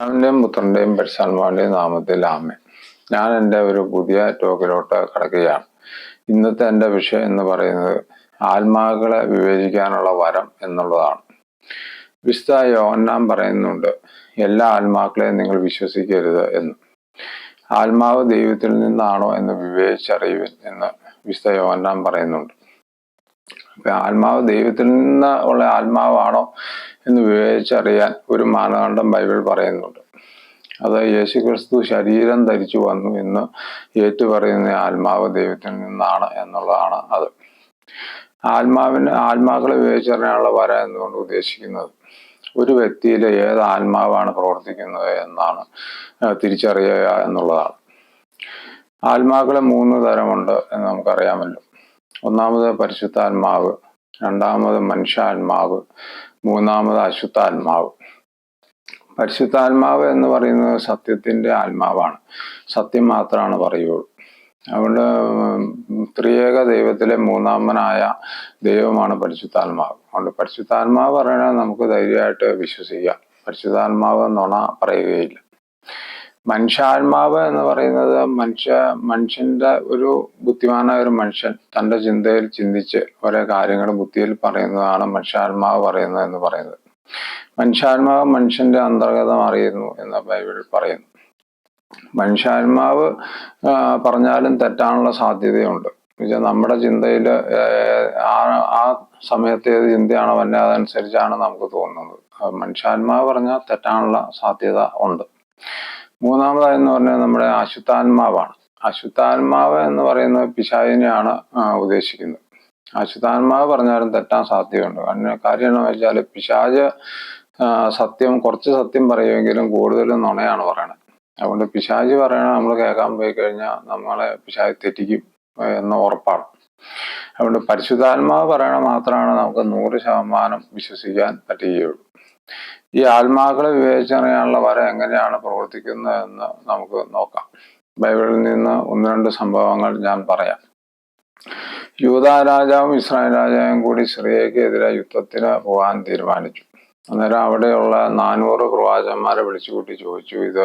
പിതാവിന്റെയും പുത്രന്റെയും പരിശുദ്ധാത്മാവിന്റെയും നാമത്തിൽ ആമേ ഞാൻ എന്റെ ഒരു പുതിയ ടോക്കിലോട്ട് കടക്കുകയാണ്. ഇന്നത്തെ എന്റെ വിഷയം എന്ന് പറയുന്നത് ആത്മാക്കളെ വിവേചിക്കാനുള്ള വരം എന്നുള്ളതാണ്. വിശുദ്ധ യോഹന്നാൻ പറയുന്നുണ്ട് എല്ലാ ആത്മാക്കളെയും നിങ്ങൾ വിശ്വസിക്കരുത് എന്ന്. ആത്മാവ് ദൈവത്തിൽ നിന്നാണോ എന്ന് വിവേചിച്ചറിയുവിൻ എന്ന് വിശുദ്ധ യോഹന്നാൻ പറയുന്നുണ്ട്. ആത്മാവ് ദൈവത്തിൽ നിന്ന് ഉള്ള ആത്മാവാണോ എന്ന് വിവേചിച്ചറിയാൻ ഒരു മാനദണ്ഡം ബൈബിൾ പറയുന്നുണ്ട്. അത് യേശു ക്രിസ്തു ശരീരം ധരിച്ചു വന്നു എന്ന് ഏറ്റുപറയുന്ന ആത്മാവ് ദൈവത്തിൽ നിന്നാണ് എന്നുള്ളതാണ് അത്. ആത്മാവിന് ആത്മാക്കളെ വിവേചിച്ചറിയാനുള്ള വര എന്നുകൊണ്ട് ഉദ്ദേശിക്കുന്നത്? ഒരു വ്യക്തിയിൽ ഏത് ആത്മാവാണ് പ്രവർത്തിക്കുന്നത് എന്നാണ് തിരിച്ചറിയുക എന്നുള്ളതാണ്. ആത്മാക്കളെ മൂന്ന് തരമുണ്ട് എന്ന് നമുക്കറിയാമല്ലോ. ഒന്നാമത് പരിശുദ്ധാത്മാവ് രണ്ടാമത് മനുഷ്യാത്മാവ് മൂന്നാമത് അശുദ്ധാത്മാവ്. പരിശുദ്ധാത്മാവ് എന്ന് പറയുന്നത് സത്യത്തിന്റെ ആത്മാവാണ്. സത്യം മാത്രമാണ് പറയുള്ളൂ. അതുകൊണ്ട് ത്രിയേക ദൈവത്തിലെ മൂന്നാമനായ ദൈവമാണ് പരിശുദ്ധാത്മാവ്. അതുകൊണ്ട് പരിശുദ്ധാത്മാവ് പറയണത് നമുക്ക് ധൈര്യമായിട്ട് വിശ്വസിക്കാം. പരിശുദ്ധാത്മാവ് നുണ പറയുകയില്ല. മനുഷ്യാത്മാവ് എന്ന് പറയുന്നത് മനുഷ്യ മനുഷ്യന്റെ ഒരു ബുദ്ധിമാനായ ഒരു മനുഷ്യൻ തന്റെ ചിന്തയിൽ ചിന്തിച്ച് ഓരോ കാര്യങ്ങൾ ബുദ്ധിയിൽ പറയുന്നതാണ് മനുഷ്യാത്മാവ് പറയുന്നത് എന്ന് പറയുന്നത്. മനുഷ്യാത്മാവ് മനുഷ്യന്റെ അന്തർഗതം അറിയുന്നു എന്ന് ബൈബിൾ പറയുന്നു. മനുഷ്യാത്മാവ് പറഞ്ഞാലും തെറ്റാനുള്ള സാധ്യതയുണ്ട്. നമ്മുടെ ചിന്തയിൽ ആ ആ സമയത്ത് ഏത് ചിന്തയാണോ വന്നെ അതനുസരിച്ചാണ് നമുക്ക് തോന്നുന്നത്. മനുഷ്യാത്മാവ് പറഞ്ഞാൽ തെറ്റാനുള്ള സാധ്യത ഉണ്ട്. മൂന്നാമതായെന്ന് പറഞ്ഞാൽ നമ്മുടെ അശുദ്ധാത്മാവാണ്. അശുദ്ധാത്മാവ് എന്ന് പറയുന്നത് പിശാചിനെയാണ് ഉദ്ദേശിക്കുന്നത്. അശുദ്ധാത്മാവ് പറഞ്ഞാലും തെറ്റാൻ സാധ്യതയുണ്ട്. കാരണം കാര്യം എന്ന് വെച്ചാൽ പിശാജ് സത്യം കുറച്ച് സത്യം പറയുമെങ്കിലും കൂടുതലും നുണയാണ് പറയണത്. അതുകൊണ്ട് പിശാജ് പറയണ നമ്മൾ കേൾക്കാൻ പോയി കഴിഞ്ഞാൽ നമ്മളെ പിശാജ് തെറ്റിക്കും എന്ന് ഉറപ്പാണ്. അതുകൊണ്ട് പരിശുദ്ധാത്മാവ് പറയണ മാത്രമാണ് നമുക്ക് നൂറ് ശതമാനം വിശ്വസിക്കാൻ പറ്റുകയുള്ളൂ. ഈ ആത്മാക്കളെ വിവേചിച്ചറിയാനുള്ള വര എങ്ങനെയാണ് പ്രവർത്തിക്കുന്നത് എന്ന് നമുക്ക് നോക്കാം. ബൈബിളിൽ നിന്ന് ഒന്ന് രണ്ട് സംഭവങ്ങൾ ഞാൻ പറയാം. യൂത രാജാവും ഇസ്രായേൽ രാജാവും കൂടി സിറിയക്കെതിരെ യുദ്ധത്തിന് പോകാൻ തീരുമാനിച്ചു. അന്നേരം അവിടെയുള്ള നാനൂറ് പ്രവാചകന്മാരെ വിളിച്ചു കൂട്ടി ചോദിച്ചു ഇത്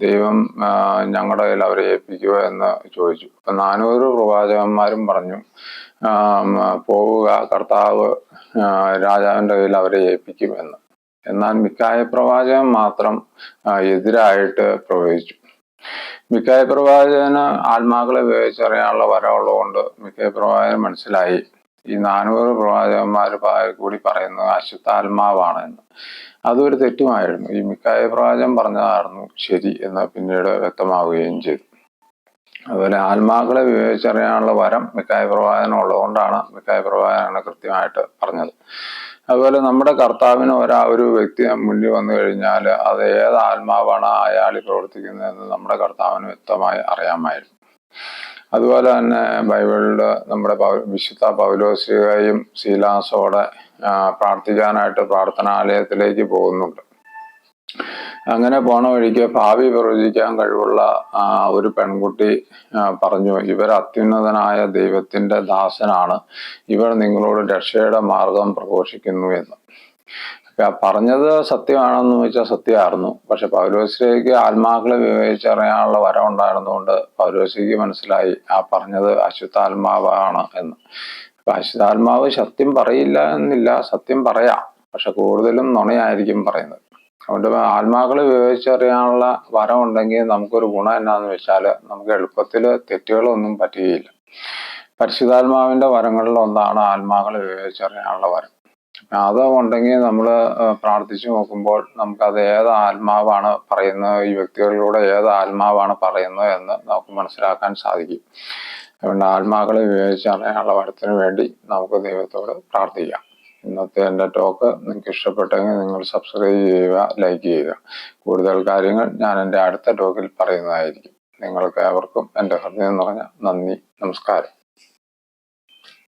ദൈവം ഞങ്ങളുടെ കയ്യിൽ അവരെ ഏൽപ്പിക്കുക എന്ന് ചോദിച്ചു. അപ്പൊ നാനൂറ് പ്രവാചകന്മാരും പറഞ്ഞു പോവുക കർത്താവ് രാജാവിന്റെ കയ്യിൽ അവരെ ഏൽപ്പിക്കും എന്ന്. എന്നാൽ മിക്കായ പ്രവാചകൻ മാത്രം എതിരായിട്ട് പ്രവചിച്ചു. മിക്കായ പ്രവാചകന് ആത്മാക്കളെ വിവേചിച്ചറിയാനുള്ള വരമുള്ളതുകൊണ്ട് മിക്കായ പ്രവാചകൻ മനസ്സിലായി. ഈ നാനൂറ് പ്രവാചകന്മാർ കൂടി പറയുന്നത് അശുദ്ധാത്മാവാണ് എന്ന്. അതൊരു തെറ്റുമായിരുന്നു. ഈ മിക്കായ പ്രവാചകൻ പറഞ്ഞതായിരുന്നു ശരി എന്ന് പിന്നീട് വ്യക്തമാവുകയും ചെയ്തു. അതുപോലെ ആത്മാക്കളെ വിവേചിച്ചറിയാനുള്ള വരം മിക്കായ പ്രവാചനം ഉള്ളതുകൊണ്ടാണ് മിക്കായ പ്രവാചനാണ് കൃത്യമായിട്ട് പറഞ്ഞത്. അതുപോലെ നമ്മുടെ കർത്താവിന് ഒരാ ഒരു വ്യക്തി മുന്നിൽ വന്നു കഴിഞ്ഞാൽ അത് ഏത് ആത്മാവാണ് അയാളിൽ പ്രവർത്തിക്കുന്നതെന്ന് നമ്മുടെ കർത്താവിന് വ്യക്തമായി അറിയാമായിരുന്നു. അതുപോലെ തന്നെ ബൈബിളിൽ നമ്മുടെ വിശുദ്ധ പൗലോസികയും ശീലാസോടെ പ്രാർത്ഥിക്കാനായിട്ട് പ്രാർത്ഥനാലയത്തിലേക്ക് പോകുന്നുണ്ട്. അങ്ങനെ പോണ വഴിക്ക് ഭാവി പ്രവചിക്കാൻ കഴിവുള്ള ഒരു പെൺകുട്ടി പറഞ്ഞു ഇവർ അത്യുന്നതനായ ദൈവത്തിന്റെ ദാസനാണ്. ഇവർ നിങ്ങളോട് രക്ഷയുടെ മാർഗം പ്രഘോഷിക്കുന്നു എന്ന്. പറഞ്ഞത് സത്യമാണെന്ന് വെച്ചാൽ സത്യമായിരുന്നു. പക്ഷെ പൗലോസിലേക്ക് ആത്മാക്കളെ വിവേചിച്ചറിയാനുള്ള വരം ഉണ്ടായിരുന്നുകൊണ്ട് പൗലോസിക്ക് മനസ്സിലായി ആ പറഞ്ഞത് അശുദ്ധാത്മാവാണ് എന്ന്. അപ്പൊ അശുദ്ധാത്മാവ് സത്യം പറയില്ല എന്നില്ല സത്യം പറയാം. പക്ഷെ കൂടുതലും നുണയായിരിക്കും പറയുന്നത്. അതുകൊണ്ട് ആത്മാക്കളെ വിവേചിച്ചറിയാനുള്ള വരം ഉണ്ടെങ്കിൽ നമുക്കൊരു ഗുണം എന്നാന്ന് വെച്ചാൽ നമുക്ക് എളുപ്പത്തിൽ തെറ്റുകളൊന്നും പറ്റുകയില്ല. പരിശുദ്ധാത്മാവിന്റെ വരങ്ങളിൽ ഒന്നാണ് ആത്മാക്കളെ വിവേചിച്ചറിയാനുള്ള വരം. അത് ഉണ്ടെങ്കിൽ നമ്മൾ പ്രാർത്ഥിച്ചു നോക്കുമ്പോൾ നമുക്കത് ഏത് ആത്മാവാണ് പറയുന്നത് ഈ വ്യക്തികളിലൂടെ ഏത് ആത്മാവാണ് പറയുന്നത് എന്ന് നമുക്ക് മനസ്സിലാക്കാൻ സാധിക്കും. അതുകൊണ്ട് ആത്മാക്കളെ വിവേചിച്ചറിയാനുള്ള വരത്തിന് വേണ്ടി നമുക്ക് ദൈവത്തോട് പ്രാർത്ഥിക്കാം. ഇന്നത്തെ എന്റെ ടോക്ക് നിങ്ങൾക്ക് ഇഷ്ടപ്പെട്ടെങ്കിൽ നിങ്ങൾ സബ്സ്ക്രൈബ് ചെയ്യുക ലൈക്ക് ചെയ്യുക. കൂടുതൽ കാര്യങ്ങൾ ഞാൻ എന്റെ അടുത്ത ടോക്കിൽ പറയുന്നതായിരിക്കും. നിങ്ങൾക്ക് ഏവർക്കും എന്റെ ഹൃദയം നിറഞ്ഞ നന്ദി നമസ്കാരം.